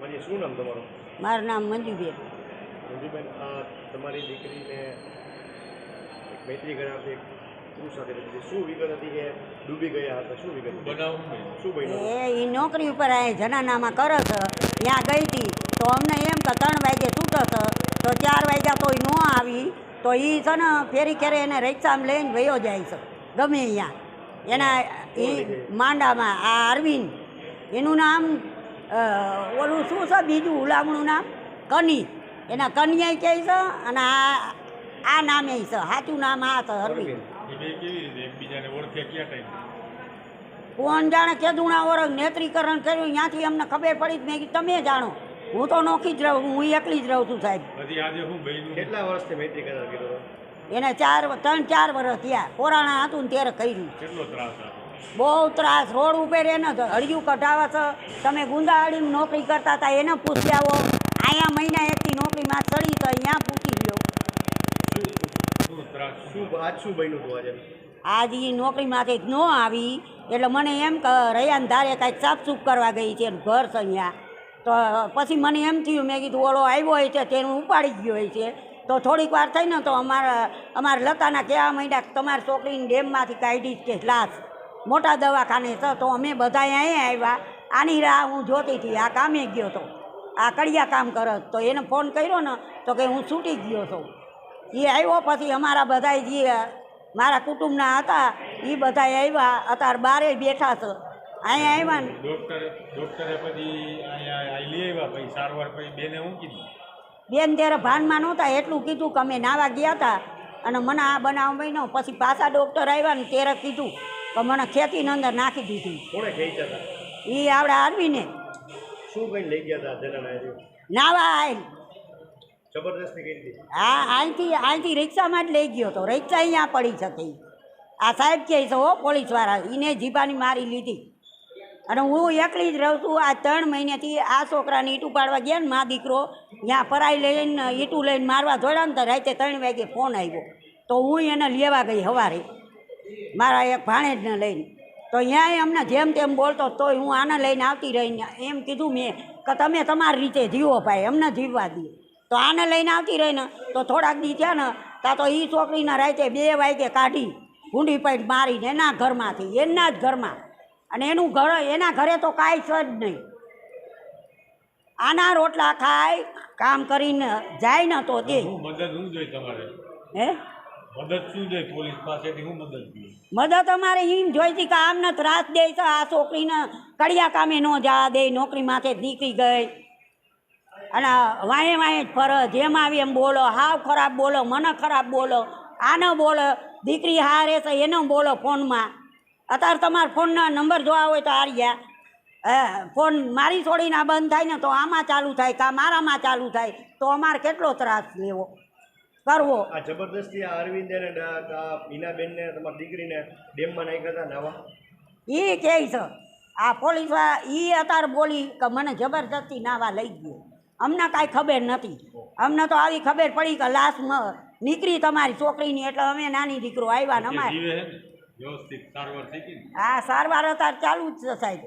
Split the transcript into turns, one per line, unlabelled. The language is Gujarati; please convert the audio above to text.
મારી શું નામ તમારું?
મારું નામ મંજુબેન.
મંજુબેન આ તમારી દીકરીને એક મૈત્રી કરાવતી એક પુરુષ સાથે હતી. શું વિગત હતી કે ડૂબી ગયા હતા? શું વિગત બનાવ શું બન્યું
એ એ નોકરી ઉપર આ જનાનામાં કરે છે. ત્યાં ગઈ હતી. તો અમને એમ કે ત્રણ વાગે છૂટો છે. તો ચાર વાગ્યા તોય ન આવી. તો એ છે ને ફેરી ખેરે એને રિક્ષામાં લઈને વયો જાય છે. ગમે અહીંયા. એના એ માંડામાં આ અરવિંદ. એનું નામ ઓલું શું છે બીજું ઉલામણું નામ? કની. એના કન્યા કહે છે અને આ આ નામે છે. સાચું નામ આ છે
હરવી.
કોણ જાણે કેદુણા ઓરંગ નેત્રીકરણ કર્યું ત્યાંથી અમને ખબર પડી જ મેં કીધું તમે જાણો. હું તો નોખી જ રહું છું હું એકલી જ રહું છું સાહેબ.
કેટલા વર્ષથી મૈત્રી કર્યું?
એને ચાર ત્રણ ચાર વર્ષ થયા. કોરાણા હતું ને ત્યારે કર્યું.
કેટલો ત્રાસ
બહુ ત્રાસ રોડ ઉપર એને હળિયું કઢાવે છે. તમે ગુંદાવાડીમાં નોકરી કરતા હતા એને પૂછી આવો. અહીંયા મહિના એકથી નોકરીમાં ચડી તો અહીંયા પૂછી
શું
આજ
એ નોકરીમાંથી ન આવી. એટલે મને એમ કે રૈયાન ધારે કાંઈક સાફસૂફ કરવા ગઈ છે ઘર છે અહીંયા. તો પછી મને એમ થયું મેં કીધું ઓળો આવ્યો હોય છે તેનું ઉપાડી ગયો હોય છે. તો થોડીક વાર થઈ ને તો અમારા અમારા લતાના કહેવા માંડ્યા તમારી છોકરીની ડેમમાંથી કાઢી જ કે લાશ. મોટા દવાખાને તો અમે બધા અહીંયા આવ્યા. આની રાહ હું જોતી હતી આ કામે ગયો હતો આ કડિયા કામ કરત તો એને ફોન કર્યો ને તો કે હું છૂટી ગયો છું એ આવ્યો પછી અમારા બધા જે મારા કુટુંબના હતા એ બધા આવ્યા. અત્યારે બારે બેઠા છે. અહીંયા આવ્યા ને.
ડોક્ટરે પછી સારવાર પછી બેને હું કીધું?
બેન ત્યારે ભાનમાં નહોતા એટલું કીધું કે અમે નાવા ગયા હતા. અને મને આ બનાવ બન્યો પછી પાછા ડૉક્ટર આવ્યા ને ત્યારે કીધું કે મને ખેતીની અંદર નાખી દીધી.
કોણે હતા
એ આપણે આરવીને
શું કઈ લઈ ગયા હતા જનાના
નાવા આવી
જબરદસ્તી કરી હતી
હા અહીંથી અહીંથી રિક્ષામાં જ લઈ ગયો હતો રિક્ષા અહીંયા પડી શકે આ સાહેબ કહે છે હો પોલીસવાળા એને જીભાની મારી લીધી. અને હું એકલી જ રહું છું. આ ત્રણ મહિનેથી આ છોકરાને ઈટું પાડવા ગયા ને મા દીકરો ત્યાં પરાઈ લઈને ઈટું લઈને મારવા જોડ્યા ને તો રાતે ત્રણ વાગે ફોન આવ્યો. તો હું એને લેવા ગઈ સવારે મારા એક ભાણેજને લઈને. તો ત્યાંય અમને જેમ તેમ બોલતો તોય હું આને લઈને આવતી રહીને એમ કીધું મેં કે તમે તમારી રીતે જીવો ભાઈ અમને જીવવા દઈએ તો આને લઈને આવતી રહીને તો થોડાક દી થયા ને ત્યાં તો એ છોકરીના રાતે બે વાગે કાઢી ઊંડી પૈડ મારીને એના ઘરમાંથી એના જ ઘરમાં. અને એનું ઘર એના ઘરે તો કાંઈ છે જ નહીં. આના રોટલા ખાય કામ કરીને જાય ને તો દે.
હું? મદદ શું જોઈ પોલીસ પાસેથી? હું મદદ
મદદ અમારે એમ જોઈતી કે આમને ત્રાસ દે છે, આ છોકરીને કડિયા કામે ન જા દે, નોકરી માથે નીકળી ગઈ. અને વાંયે વાંયે જ ફર, જેમ આવી એમ બોલો, હાવ ખરાબ બોલો, મને ખરાબ બોલો, આને બોલો, દીકરી હારે છે, એનો બોલો ફોનમાં. અત્યારે તમારા ફોનના નંબર જોવા હોય તો આર્યા. હે, ફોન મારી છોડીને આ બંધ થાય ને તો આમાં ચાલુ થાય કાં મારામાં ચાલુ થાય, તો અમારે કેટલો ત્રાસ લેવો? કરવો
આ જબરદસ્તી આ અરવિંદ અને મીનાબેનને તમારી દીકરીને ડેમમાં નાખ્યા હતા નાવા.
એ કહે છે આ પોલીસ એ અત્યારે બોલી કે મને જબરદસ્તી નાવા લઈ ગયો. અમને કાંઈ ખબર નથી. અમને તો આવી ખબર પડી કે લાશ નીકળી તમારી છોકરીની એટલે અમે નાની દીકરો આવ્યા ને અમારે.
હે સારવાર
અત્યારે ચાલુ જ છે સાહેબ.